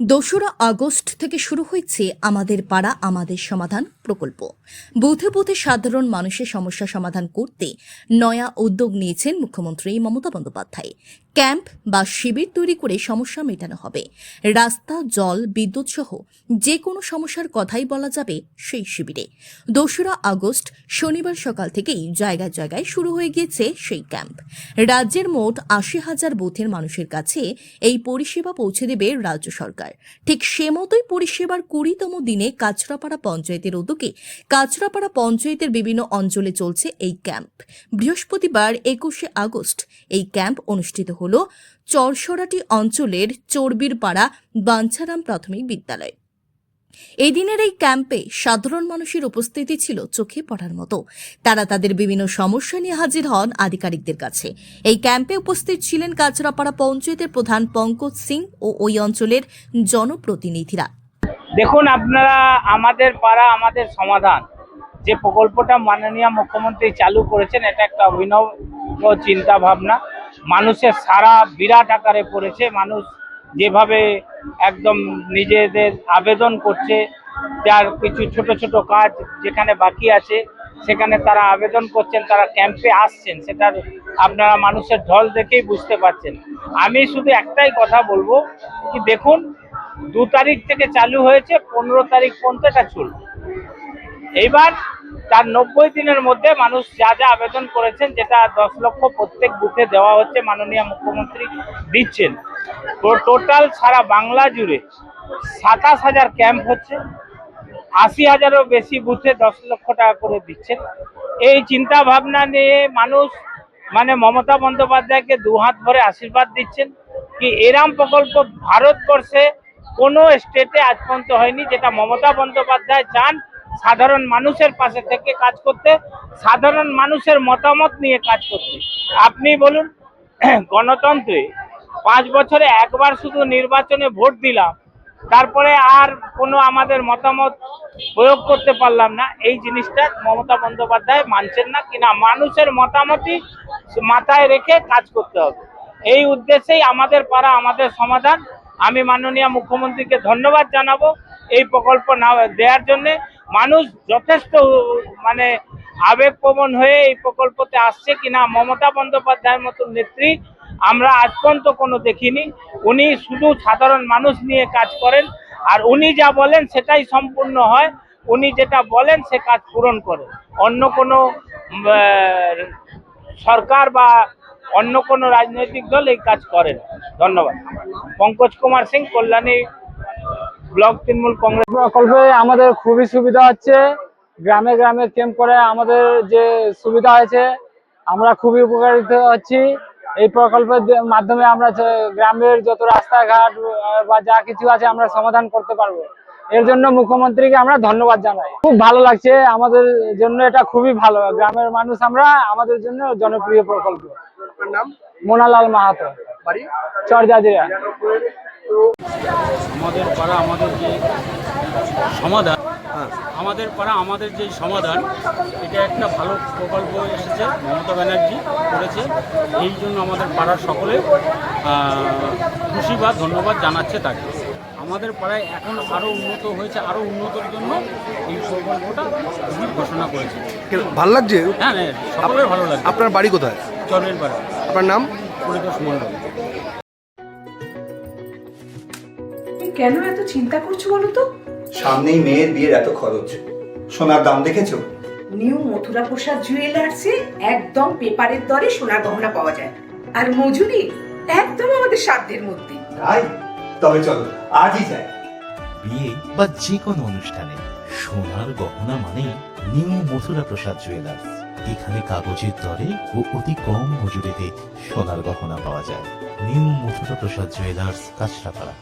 দোসরা আগস্ট থেকে শুরু হয়েছে আমাদের পাড়া আমাদের সমাধান। প্রকল্প। বুথে বুথে সাধারণ মানুষের সমস্যা সমাধান করতে নয়া উদ্যোগ নিয়েছেন মুখ্যমন্ত্রী মমতা বন্দ্যোপাধ্যায়। ক্যাম্প বা শিবির তৈরি করে সমস্যা মেটানো হবে। রাস্তা, জল, বিদ্যুৎ সহ যে কোনো সমস্যার কথাই বলা যাবে সেই শিবিরে। দোসরা আগস্ট, শনিবার সকাল থেকেই জায়গায় জায়গায় শুরু হয়ে গিয়েছে সেই ক্যাম্প। রাজ্যের মোট আশি হাজার বুথের মানুষের কাছে এই পরিষেবা পৌঁছে দেবে রাজ্য সরকার। ঠিক সে মতোই পরিষেবার কুড়িতম দিনে কাছড়াপাড়া পঞ্চায়েতের উদ্যোগে কাছড়াপাড়া পঞ্চায়েতের বিভিন্ন অঞ্চলে চলছে এই ক্যাম্প। বৃহস্পতিবার একুশে আগস্ট এই ক্যাম্প অনুষ্ঠিত হল চরসরাটি অঞ্চলের চর্বির পাড়া বাঞ্ছারাম প্রাথমিক বিদ্যালয়। এই দিনের এই ক্যাম্পে সাধারণ মানুষের উপস্থিতি ছিল চোখে পড়ার মতো। তারা তাদের বিভিন্ন সমস্যা নিয়ে হাজির হন আধিকারিকদের কাছে। এই ক্যাম্পে উপস্থিত ছিলেন কাছড়াপাড়া পঞ্চায়েতের প্রধান পঙ্কজ সিং ও ওই অঞ্চলের জনপ্রতিনিধিরা। দেখুন, আপনারা আমাদের পাড়া, আমাদের সমাধান। যে প্রকল্পটা মাননীয় মুখ্যমন্ত্রী চালু করেছেন, এটা একটা অভিনব চিন্তা ভাবনা মানুষের সারা বিরাট আকারে পড়েছে। মানুষ যেভাবে একদম নিজেদের আবেদন করছে যার কিছু ছোট ছোট কাজ যেখানে বাকি আছে, সেখানে তারা আবেদন করছেন, তারা ক্যাম্পে আসছেন, সেটার আপনারা মানুষের ঢল দেখেই বুঝতে পারছেন। আমি শুধু একটাই কথা বলব, কি দেখুন দু তারিখ থেকে চালু হয়েছে, পনেরো তারিখ পর্যন্ত এটা চলবে। এইবার তার নব্বই দিনের মধ্যে মানুষ যা যা আবেদন করেছেন, যেটা দশ লক্ষ প্রত্যেক বুথে দেওয়া হচ্ছে, মাননীয় মুখ্যমন্ত্রী দিচ্ছেন। তো টোটাল সারা বাংলা জুড়ে সাতাশ হাজার ক্যাম্প হচ্ছে। আশি হাজারও বেশি বুথে দশ লক্ষ টাকা করে দিচ্ছেন। এই চিন্তা ভাবনা নিয়ে মানুষ মানে মমতা বন্দ্যোপাধ্যায়কে দুহাত ভরে আশীর্বাদ দিচ্ছেন, কি এরাম প্রকল্প ভারতবর্ষে কোনো স্টেটে আজ পর্যন্ত হয়নি, যেটা মমতা বন্দ্যোপাধ্যায় চান সাধারণ মানুষের পাশে থেকে কাজ করতে, সাধারণ মানুষের মতামত নিয়ে কাজ করতে। আপনি বলুন, গণতন্ত্রে পাঁচ বছরে একবার শুধু নির্বাচনে ভোট দিলাম, তারপরে আর কোনো আমাদের মতামত প্রয়োগ করতে পারলাম না, এই জিনিসটা মমতা বন্দ্যোপাধ্যায় মানছেন না কিনা, মানুষের মতামতই মাথায় রেখে কাজ করতে হবে। এই উদ্দেশ্যেই আমাদের পাড়া, আমাদের সমাধান। আমি মাননীয় মুখ্যমন্ত্রীকে ধন্যবাদ জানাব এই প্রকল্প না দেওয়ার জন্যে। মানুষ যথেষ্ট মানে আবেগপ্রবণ হয়ে এই প্রকল্পতে আসছে কিনা, মমতা বন্দ্যোপাধ্যায়ের মতো নেত্রী আমরা আজ পর্যন্ত কোনো দেখিনি। উনি শুধু সাধারণ মানুষ নিয়ে কাজ করেন, আর উনি যা বলেন সেটাই সম্পূর্ণ হয়। উনি যেটা বলেন সে কাজ পূরণ করে অন্য কোনো সরকার বা অন্য কোনো রাজনৈতিক দল এই কাজ করে না। ধন্যবাদ। পঙ্কজ কুমার সিং, কল্যাণী ব্লক তৃণমূল কংগ্রেস। প্রকল্পে আমাদের খুবই সুবিধা হচ্ছে। গ্রামে গ্রামে ক্যাম্প করে আমাদের যে সুবিধা হয়েছে, আমরা খুবই উপকারিত হচ্ছি। এই প্রকল্পের মাধ্যমে আমরা গ্রামের যত রাস্তাঘাট বা যা কিছু আছে আমরা সমাধান করতে পারব। এর জন্য মুখ্যমন্ত্রীকে আমরা ধন্যবাদ জানাই। খুব ভালো লাগছে আমাদের জন্য, এটা খুবই ভালো। গ্রামের মানুষ আমরা, আমাদের জন্য জনপ্রিয় প্রকল্প। আপনার নাম? মোনালাল মাহাতো। বাড়ি? চরজাজিরা আমাদের পাড়া আমাদের যে সমাধান আমাদের পাড়া আমাদের যে সমাধান এটা একটা ভালো প্রকল্প এসেছে মমতা ব্যানার্জি করেছে। এই জন্য আমাদের পাড়ার সকলে আহ, খুশি বা ধন্যবাদ জানাচ্ছে তাকে। আমাদের পাড়ায় এখন আরও উন্নত হয়েছে আরও উন্নতির জন্য এই প্রকল্পটা ঘোষণা করেছে। ভালো লাগছে? হ্যাঁ হ্যাঁ সকলের ভালো লাগে আপনার বাড়ি কোথায়? চরের পাড়া আপনার নাম? পরিতোষ মণ্ডল। কেন এত চিন্তা করছ বলো তো? সামনেই মেয়ের বিয়ের এত খরচ। সোনার দাম দেখেছ? নিউ মথুরা প্রসাদ জুয়েলার্সে একদম পেপারের দরে সোনার গহনা পাওয়া যায়। আর মজুরি একদম আমাদের সাধ্যের মধ্যে। তাই? তবে চলো আজই যাই। বিয়ে বা যে কোনো অনুষ্ঠানে সোনার গহনা মানে নিউ মথুরা প্রসাদ জুয়েলার্স। এখানে কাগজের দরে ও অতি কম মজুরিতে সোনার গহনা পাওয়া যায়। New Mathura Prasad jewellers Kanchrapara